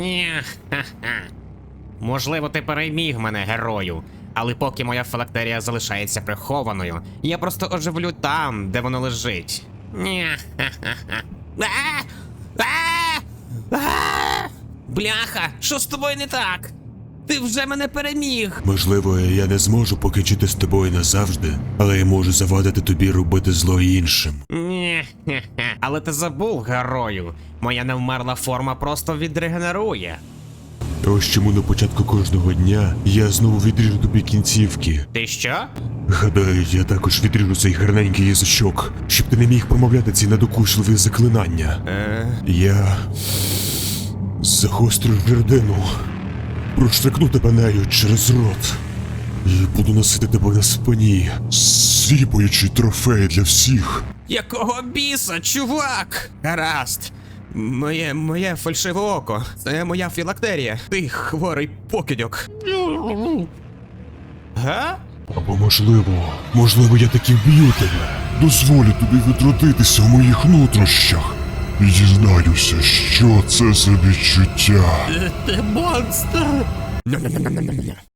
Ні. ха-ха. Можливо, ти переміг мене, герою. Але поки моя фалактерія залишається прихованою, я просто оживлю там, де воно лежить. Ні. ха-ха-ха. А! А! А! Бляха, що з тобою не так? Ти вже мене переміг. Можливо, я не зможу покінчити з тобою назавжди, але я можу завадити тобі робити зло іншим. Ні, але ти забув, герою. Моя невмерла форма просто відрегенерує. Ось чому на початку кожного дня я знову відріжу тобі кінцівки. Ти що? Гадаю, я також відріжу цей гарненький язичок, щоб ти не міг промовляти ці надокучливі заклинання. Е, Я загострю жердину, проштрикну тебе нею через рот і буду носити тебе на спині, сліпуючи трофей для всіх. якого біса, чувак? Гаразд. Моє, моє фальшиве око. Це моя філактерія. Ти хворий покидьок. Га? Або можливо, можливо, я таки вб'ю тебе. Дозволю тобі відродитися в моїх нутрощах. І дізнаюся, що це за відчуття. Ти монстр.